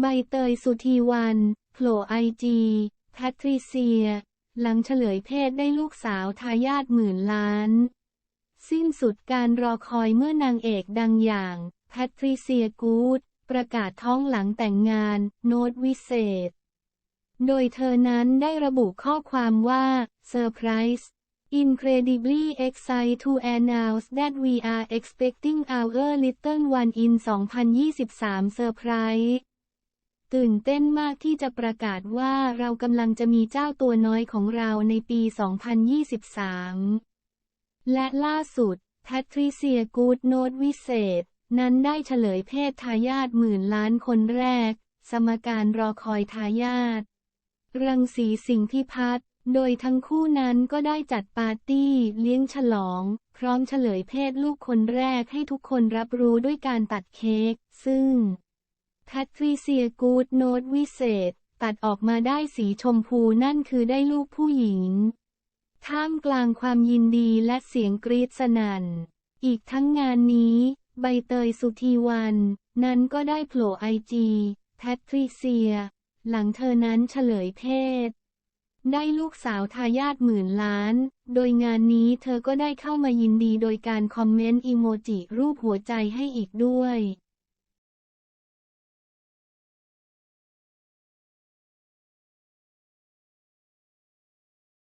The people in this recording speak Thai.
ใบเตยสุธีวันโผล่ไอจีแพทริเซีย หลังเฉลยเพศได้ลูกสาวทายาทหมื่นล้าน สิ้นสุดการรอคอยเมื่อนางเอกดังอย่างแพทริเซียกูดประกาศท้องหลังแต่งงาน โน้ตวิเศษ โดยเธอนั้นได้ระบุข้อความว่าเซอร์ไพรส์ Incredibly excited to announce that we are expecting our little one in 2023 Surprise ตื่นเต้นมากที่จะประกาศว่าเรากำลังจะมีเจ้าตัวน้อยของเราในปี 2023 และล่าสุดแพทริเซียกูดโนตวิเศษ นั้นได้เฉลยเพศทายาทหมื่นล้านคนแรก สมการรอคอยทายาทรังสีสิงห์พิพัฒน์โดยทั้งคู่นั้นก็ได้จัดปาร์ตี้เลี้ยงฉลอง พร้อมเฉลยเพศลูกคนแรกให้ทุกคนรับรู้ด้วยการตัดเค้กซึ่ง แพทริเซียกูดโนตวิเศษ ตัดออกมาได้สีชมพูนั่นคือได้ลูกผู้หญิง ท่ามกลางความยินดีและเสียงกรีดสนั่น อีกทั้งงานนี้ ใบเตยสุธีวัน นั้นก็ได้โผล่ไอจีแพทริเซีย หลังเธอนั้นเฉลยเพศ ได้ลูกสาวทายาทหมื่นล้าน โดยงานนี้เธอก็ได้เข้ามายินดีโดยการคอมเมนต์อีโมจิรูปหัวใจให้อีกด้วย